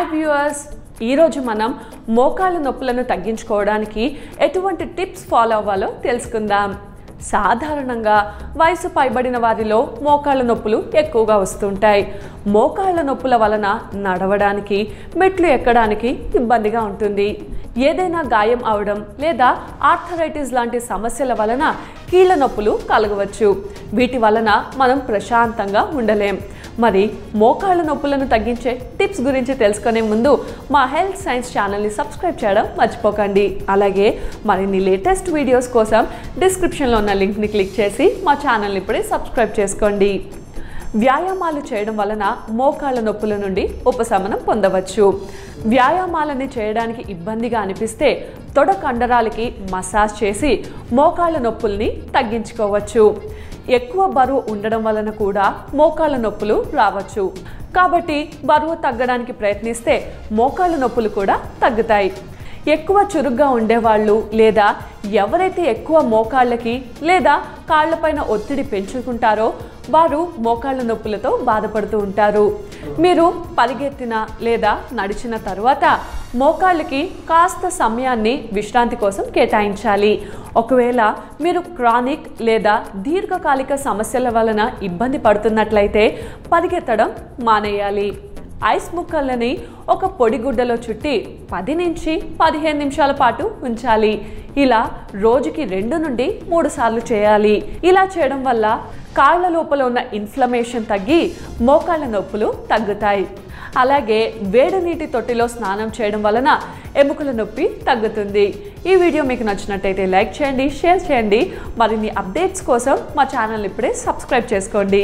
Hi viewers ఈరోజు మనం మోకాళ్ళ నొప్పులను తగ్గించుకోవడానికి ఎటువంటి టిప్స్ ఫాలో అవ్వాలో తెలుసుకుందాం. సాధారణంగా వయసు పైబడిన వారిలో మోకాళ్ళ నొప్పులు ఎక్కువగా వస్తుంటాయి. మోకాళ్ళ నొప్పుల వలన నడవడానికి మెట్లు ఎక్కడానికి ఇబ్బందిగా ఉంటుంది. ఏదైనా గాయం అవడం లేదా ఆర్థరైటిస్ లాంటి సమస్యల వలన కీళ్ళ నొప్పులు కలగవచ్చు. వీటి వలన మనం ప్రశాంతంగా ఉండలేం. మరి మోకాళ్ళ నొప్పులను తగ్గించే టిప్స్ గురించి తెలుసుకునే ముందు మా హెల్త్ సైన్స్ ఛానల్ని సబ్స్క్రైబ్ చేయడం మర్చిపోకండి. అలాగే మరిన్ని లేటెస్ట్ వీడియోస్ కోసం డిస్క్రిప్షన్లో ఉన్న లింక్ని క్లిక్ చేసి మా ఛానల్ని ఇప్పుడే సబ్స్క్రైబ్ చేసుకోండి. వ్యాయామాలు చేయడం వలన మోకాళ్ళ నొప్పుల నుండి ఉపశమనం పొందవచ్చు. వ్యాయామాలని చేయడానికి ఇబ్బందిగా అనిపిస్తే తొడ కండరాలకి మసాజ్ చేసి మోకాళ్ళ నొప్పుల్ని తగ్గించుకోవచ్చు. ఎక్కువ బరువు ఉండడం వలన కూడా మోకాళ్ళ నొప్పులు రావచ్చు. కాబట్టి బరువు తగ్గడానికి ప్రయత్నిస్తే మోకాళ్ళ నొప్పులు కూడా తగ్గుతాయి. ఎక్కువ చురుగ్గా ఉండేవాళ్ళు లేదా ఎవరైతే ఎక్కువ మోకాళ్ళకి లేదా కాళ్ళపైన ఒత్తిడి పెంచుకుంటారో వారు మోకాళ్ళ నొప్పులతో బాధపడుతూ ఉంటారు. మీరు పరిగెత్తిన లేదా నడిచిన తర్వాత మోకాళ్ళకి కాస్త సమయాన్ని విశ్రాంతి కోసం కేటాయించాలి. ఒకవేళ మీరు క్రానిక్ లేదా దీర్ఘకాలిక సమస్యల వలన ఇబ్బంది పడుతున్నట్లయితే పరిగెత్తడం మానేయాలి. ఐస్ ముక్కలని ఒక పొడిగుడ్డలో చుట్టి పది నుంచి పదిహేను నిమిషాల పాటు ఉంచాలి. ఇలా రోజుకి రెండు నుండి మూడు సార్లు చేయాలి. ఇలా చేయడం వల్ల కాళ్ళ లోపల ఉన్న ఇన్ఫ్లమేషన్ తగ్గి మోకాళ్ళ నొప్పులు తగ్గుతాయి. అలాగే వేడి నీటి తొట్టిలో స్నానం చేయడం వలన ఎముకల నొప్పి తగ్గుతుంది. ఈ వీడియో మీకు నచ్చినట్టయితే లైక్ చేయండి షేర్ చేయండి. మరిన్ని అప్డేట్స్ కోసం మా ఛానల్ ఇప్పుడే సబ్స్క్రైబ్ చేసుకోండి.